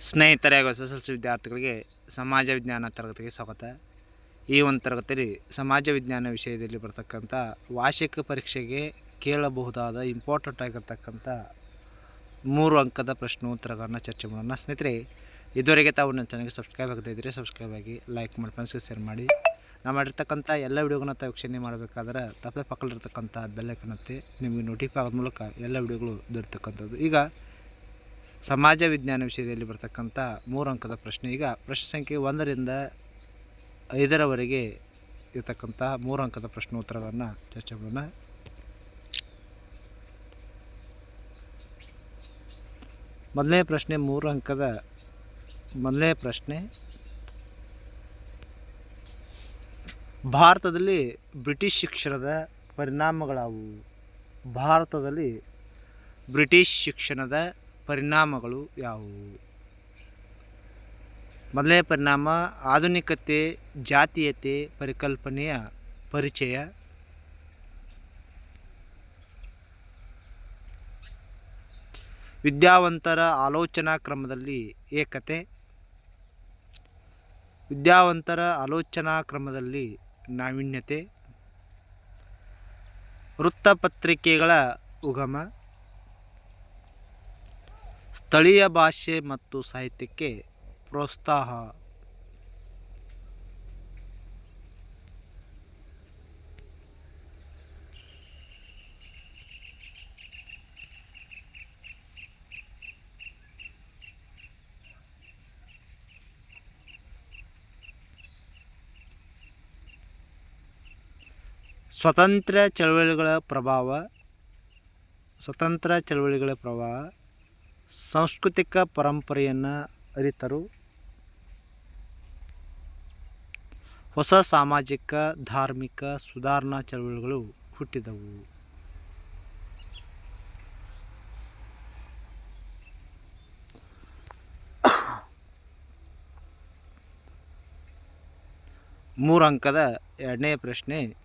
ಸ್ನೇಹಿತರೆ ಹಾಗೂ S S L C ವಿದ್ಯಾರ್ಥಿಗಳಿಗೆ ಸಮಾಜ ವಿಜ್ಞಾನ ತರಗತಿಗೆ ಸ್ವಾಗತ. ಈ ಒಂದು ತರಗತಿಯಲ್ಲಿ ಸಮಾಜ ವಿಜ್ಞಾನ ವಿಷಯದಲ್ಲಿ ಬರ್ತಕ್ಕಂಥ ವಾರ್ಷಿಕ ಪರೀಕ್ಷೆಗೆ ಕೇಳಬಹುದಾದ ಇಂಪಾರ್ಟೆಂಟ್ ಆಗಿರ್ತಕ್ಕಂಥ ಮೂರು ಅಂಕದ ಪ್ರಶ್ನೋತ್ತರಗಳನ್ನು ಚರ್ಚೆ ಮಾಡೋಣ. ಸ್ನೇಹಿತರೆ, ಇದುವರೆಗೆ ತಾವು ನನ್ನ ಚಾನಲ್ಗೆ ಸಬ್ಸ್ಕ್ರೈಬ್ ಆಗದೇ ಇದ್ದರೆ ಸಬ್ಸ್ಕ್ರೈಬ್ ಆಗಿ ಲೈಕ್ ಮಾಡಿ ಫ್ರೆಂಡ್ಸ್ಗೆ ಶೇರ್ ಮಾಡಿ. ನಾವು ಮಾಡಿರ್ತಕ್ಕಂಥ ಎಲ್ಲ ವಿಡಿಯೋಗಳನ್ನ ತಾವು ವೀಕ್ಷಣೆ ಮಾಡಬೇಕಾದ್ರೆ ತಪ್ಪದೆ ಪಕ್ಕಲಿರ್ತಕ್ಕಂಥ ಬೆಲ್ಲೈಕನತ್ತೆ ನಿಮಗೆ ನೋಟಿಫೈ ಆಗೋದ ಮೂಲಕ ಎಲ್ಲ ವಿಡಿಯೋಗಳು ದೊರೆತಕ್ಕಂಥದ್ದು. ಈಗ ಸಮಾಜ ವಿಜ್ಞಾನ ವಿಷಯದಲ್ಲಿ ಬರ್ತಕ್ಕಂಥ ಮೂರು ಅಂಕದ ಪ್ರಶ್ನೆ. ಈಗ ಪ್ರಶ್ನೆ ಸಂಖ್ಯೆ ಒಂದರಿಂದ ಐದರವರೆಗೆ ಇರತಕ್ಕಂಥ ಮೂರು ಅಂಕದ ಪ್ರಶ್ನೋತ್ತರಗಳನ್ನು ಚರ್ಚೆ ಮಾಡೋಣ. ಮೊದಲನೇ ಪ್ರಶ್ನೆ ಮೂರು ಅಂಕದ, ಮೊದಲನೇ ಪ್ರಶ್ನೆ, ಭಾರತದಲ್ಲಿ ಬ್ರಿಟಿಷ್ ಶಿಕ್ಷಣದ ಪರಿಣಾಮಗಳಾವು. ಭಾರತದಲ್ಲಿ ಬ್ರಿಟಿಷ್ ಶಿಕ್ಷಣದ ಪರಿಣಾಮಗಳು ಯಾವುವು? ಮೊದಲನೇ ಪರಿಣಾಮ, ಆಧುನಿಕತೆ, ಜಾತೀಯತೆ, ಪರಿಕಲ್ಪನೆಯ ಪರಿಚಯ. ವಿದ್ಯಾವಂತರ ಆಲೋಚನಾ ಕ್ರಮದಲ್ಲಿ ಏಕತೆ. ವಿದ್ಯಾವಂತರ ಆಲೋಚನಾ ಕ್ರಮದಲ್ಲಿ ನಾವೀನ್ಯತೆ. ವೃತ್ತಪತ್ರಿಕೆಗಳ ಉಗಮ. ಸ್ಥಳೀಯ ಭಾಷೆ ಮತ್ತು ಸಾಹಿತ್ಯಕ್ಕೆ ಪ್ರೋತ್ಸಾಹ ಸ್ವತಂತ್ರ ಚಳವಳಿಗಳ ಪ್ರಭಾವ ಸ್ವತಂತ್ರ ಚಳವಳಿಗಳ ಪ್ರಭಾವ ಸಾಂಸ್ಕೃತಿಕ ಪರಂಪರೆಯನ್ನು ಅರಿತರು. ಹೊಸ ಸಾಮಾಜಿಕ ಧಾರ್ಮಿಕ ಸುಧಾರಣಾ ಚಳವಳಿಗಳು ಹುಟ್ಟಿದವು. ಮೂರು ಅಂಕದ ಎರಡನೇ ಪ್ರಶ್ನೆ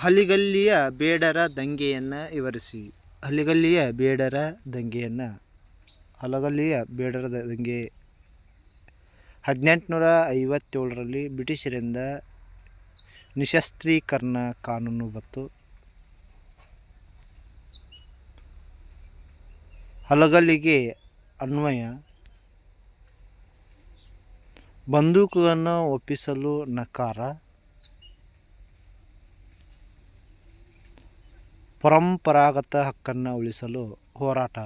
ಹಲಿಗಲ್ಲಿಯ ಬೇಡರ ದಂಗೆಯನ್ನು ವಿವರಿಸಿ. ಹಲಿಗಲ್ಲಿಯ ಬೇಡರ ದಂಗೆಯನ್ನು. ಹಲಗಲ್ಲಿಯ ಬೇಡರ ದಂಗೆ. ಹದಿನೆಂಟುನೂರ ಐವತ್ತೇಳರಲ್ಲಿ ಬ್ರಿಟಿಷರಿಂದ ನಿಶಸ್ತ್ರೀಕರಣ ಕಾನೂನು ಬಂತು ಹಲಗಲ್ಲಿಗೆ ಅನ್ವಯ. ಬಂದೂಕನ್ನು ಒಪ್ಪಿಸಲು ನಕಾರ. ಪರಂಪರಾಗತ ಹಕ್ಕನ್ನು ಉಳಿಸಲು ಹೋರಾಟ.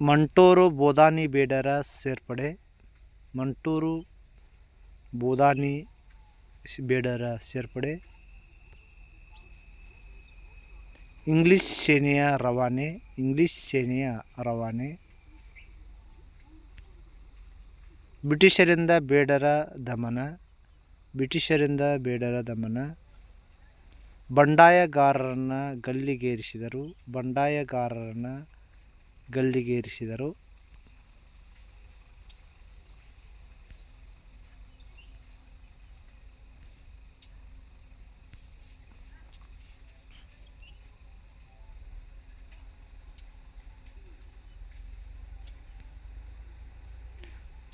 ಮಂಟೂರು ಬೋದಾನಿ ಬೇಡರ ಸೇರ್ಪಡೆ ಮಂಟೂರು ಬೋದಾನಿ ಬೇಡರ ಸೇರ್ಪಡೆ. ಇಂಗ್ಲಿಷ್ ಸೇನೆಯ ರವಾನೆ, ಇಂಗ್ಲಿಷ್ ಸೇನೆಯ ರವಾನೆ. ಬ್ರಿಟಿಷರಿಂದ ಬೇಡರ ದಮನ, ಬ್ರಿಟಿಷರಿಂದ ಬೇಡರ ದಮನ. ಬಂಡಾಯಗಾರರನ್ನು ಗಲ್ಲಿಗೇರಿಸಿದರು ಬಂಡಾಯಗಾರರನ್ನು ಗಲ್ಲಿಗೇರಿಸಿದರು.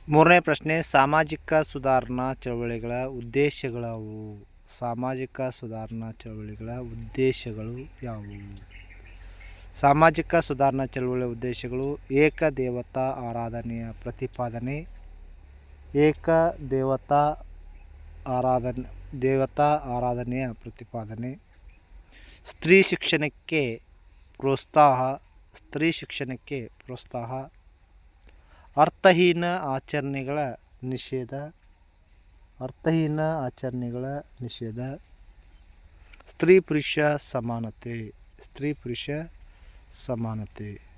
ಮೂರನೇ ಪ್ರಶ್ನೆ, ಸಾಮಾಜಿಕ ಸುಧಾರಣಾ ಚಳವಳಿಗಳ ಉದ್ದೇಶಗಳು ಸಾಮಾಜಿಕ ಸುಧಾರಣಾ ಚಳವಳಿಗಳ ಉದ್ದೇಶಗಳು ಯಾವುವು? ಸಾಮಾಜಿಕ ಸುಧಾರಣಾ ಚಳವಳಿಯ ಉದ್ದೇಶಗಳು ಏಕ ದೇವತಾ ಆರಾಧನೆಯ ಪ್ರತಿಪಾದನೆ ಏಕ ದೇವತಾ ಆರಾಧನೆ, ದೇವತಾ ಆರಾಧನೆಯ ಪ್ರತಿಪಾದನೆ, ಸ್ತ್ರೀ ಶಿಕ್ಷಣಕ್ಕೆ ಪ್ರೋತ್ಸಾಹ, ಸ್ತ್ರೀ ಶಿಕ್ಷಣಕ್ಕೆ ಪ್ರೋತ್ಸಾಹ ಅರ್ಥಹೀನ ಆಚರಣೆಗಳ ನಿಷೇಧ. ಅರ್ಥಹೀನ ಆಚರಣೆಗಳ ನಿಷೇಧ. ಸ್ತ್ರೀ ಪುರುಷ ಸಮಾನತೆ. ಸ್ತ್ರೀ ಪುರುಷ ಸಮಾನತೆ.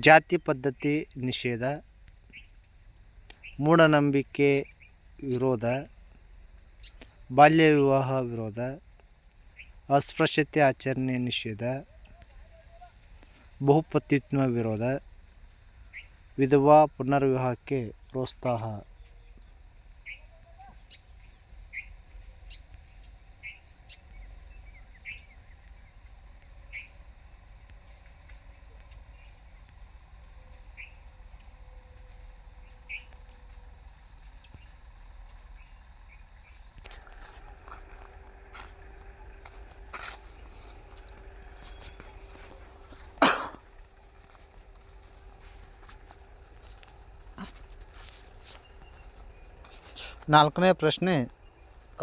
ಜಾತಿ ಪದ್ಧತಿ ನಿಷೇಧ, ಮೂಢನಂಬಿಕೆ ವಿರೋಧ, ಬಾಲ್ಯ ವಿವಾಹ ವಿರೋಧ, ಅಸ್ಪೃಶ್ಯತೆ ಆಚರಣೆ ನಿಷೇಧ ಬಹುಪತಿತ್ವ ವಿರೋಧ, ವಿಧವಾ ಪುನರ್ವಿವಾಹಕ್ಕೆ ಪ್ರೋತ್ಸಾಹ. ನಾಲ್ಕನೇ ಪ್ರಶ್ನೆ,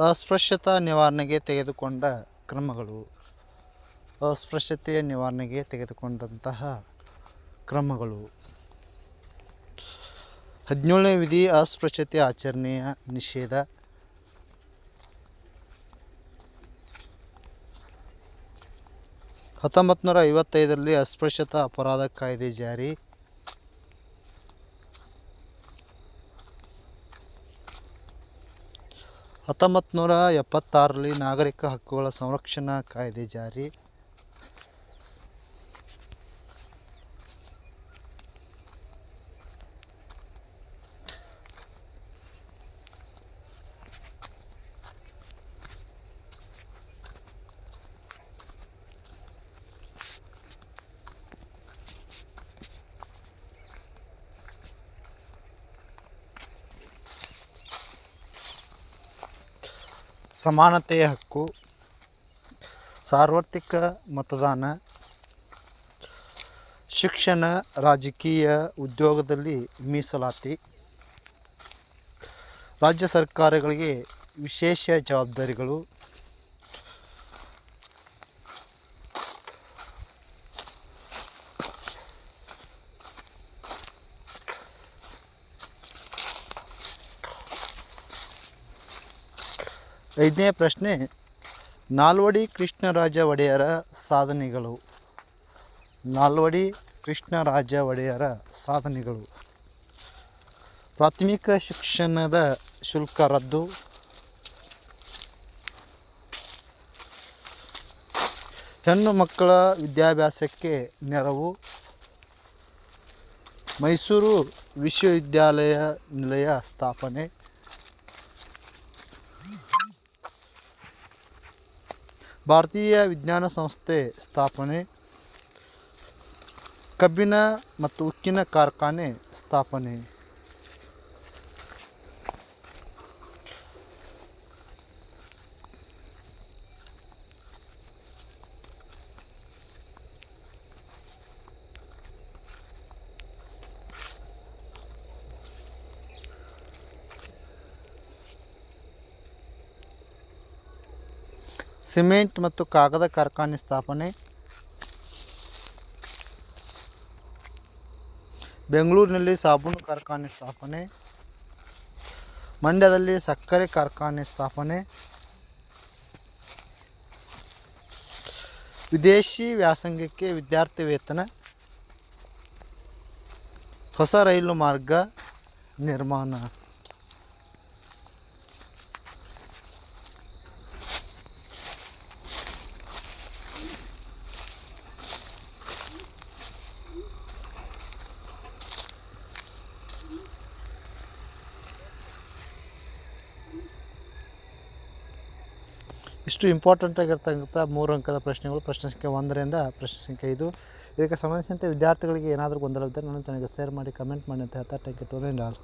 ಅಸ್ಪೃಶ್ಯತಾ ನಿವಾರಣೆಗೆ ತೆಗೆದುಕೊಂಡ ಕ್ರಮಗಳು. ಅಸ್ಪೃಶ್ಯತೆಯ ನಿವಾರಣೆಗೆ ತೆಗೆದುಕೊಂಡಂತಹ ಕ್ರಮಗಳು. ಹದಿನೇಳನೇ ವಿಧಿ, ಅಸ್ಪೃಶ್ಯತೆ ಆಚರಣೆಯ ನಿಷೇಧ. ಹತ್ತೊಂಬತ್ತು ನೂರ ಐವತ್ತೈದರಲ್ಲಿ ಅಸ್ಪೃಶ್ಯತಾ ಅಪರಾಧ ಕಾಯ್ದೆ ಜಾರಿ. ಹತ್ತೊಂಬತ್ತು ನೂರ ಎಪ್ಪತ್ತಾರರಲ್ಲಿ ನಾಗರಿಕ ಹಕ್ಕುಗಳ ಸಂರಕ್ಷಣಾ ಕಾಯ್ದೆ ಜಾರಿ. ಸಮಾನತೆಯ ಹಕ್ಕು ಸಾರ್ವತ್ರಿಕ ಮತದಾನ ಶಿಕ್ಷಣ ರಾಜಕೀಯ ಉದ್ಯೋಗದಲ್ಲಿ ಮೀಸಲಾತಿ ರಾಜ್ಯ ಸರ್ಕಾರಗಳಿಗೆ ವಿಶೇಷ ಜವಾಬ್ದಾರಿಗಳು ಐದನೇ ಪ್ರಶ್ನೆ, ನಾಲ್ವಡಿ ಕೃಷ್ಣರಾಜ ಒಡೆಯರ ಸಾಧನೆಗಳು. ನಾಲ್ವಡಿ ಕೃಷ್ಣರಾಜ ಒಡೆಯರ ಸಾಧನೆಗಳು. ಪ್ರಾಥಮಿಕ ಶಿಕ್ಷಣದ ಶುಲ್ಕ ರದ್ದು. ಹೆಣ್ಣು ಮಕ್ಕಳ ವಿದ್ಯಾಭ್ಯಾಸಕ್ಕೆ ನೆರವು. ಮೈಸೂರು ವಿಶ್ವವಿದ್ಯಾಲಯ ನಿಲಯ ಸ್ಥಾಪನೆ. ಭಾರತೀಯ ವಿಜ್ಞಾನ ಸಂಸ್ಥೆ ಸ್ಥಾಪನೆ ಕಬ್ಬಿನ ಮತ್ತು ಉಕ್ಕಿನ ಕಾರ್ಖಾನೆ ಸ್ಥಾಪನೆ. ಸಿಮೆಂಟ್ ಮತ್ತು ಕಾಗದ ಕಾರ್ಖಾನೆ ಸ್ಥಾಪನೆ. ಬೆಂಗಳೂರಿನಲ್ಲಿ ಸಾಬೂನು ಕಾರ್ಖಾನೆ ಸ್ಥಾಪನೆ. ಮಂಡ್ಯದಲ್ಲಿ ಸಕ್ಕರೆ ಕಾರ್ಖಾನೆ ಸ್ಥಾಪನೆ. ವಿದೇಶಿ ವ್ಯಾಸಂಗಕ್ಕೆ ವಿದ್ಯಾರ್ಥಿ ವೇತನ. ಹೊಸ ರೈಲು ಮಾರ್ಗ ನಿರ್ಮಾಣ. ಇಷ್ಟು ಇಂಪಾರ್ಟೆಂಟ್ ಆಗಿರ್ತಕ್ಕಂಥ ಮೂರು ಅಂಕದ ಪ್ರಶ್ನೆಗಳು, ಪ್ರಶ್ನೆ ಸಂಖ್ಯೆ ಒಂದರಿಂದ ಪ್ರಶ್ನೆ ಸಂಖ್ಯೆ ಐದು. ಇದಕ್ಕೆ ಸಂಬಂಧಿಸಿದಂತೆ ವಿದ್ಯಾರ್ಥಿಗಳಿಗೆ ಏನಾದರೂ ಗೊಂದಲವಿದ್ದರೆ ನಾನು ನನಗೆ ಶೇರ್ ಮಾಡಿ ಕಮೆಂಟ್ ಮಾಡಿ ಅಂತ ಹೇಳ್ತಾ ಟೇಕ್ ಇಟ್ ಆಲ್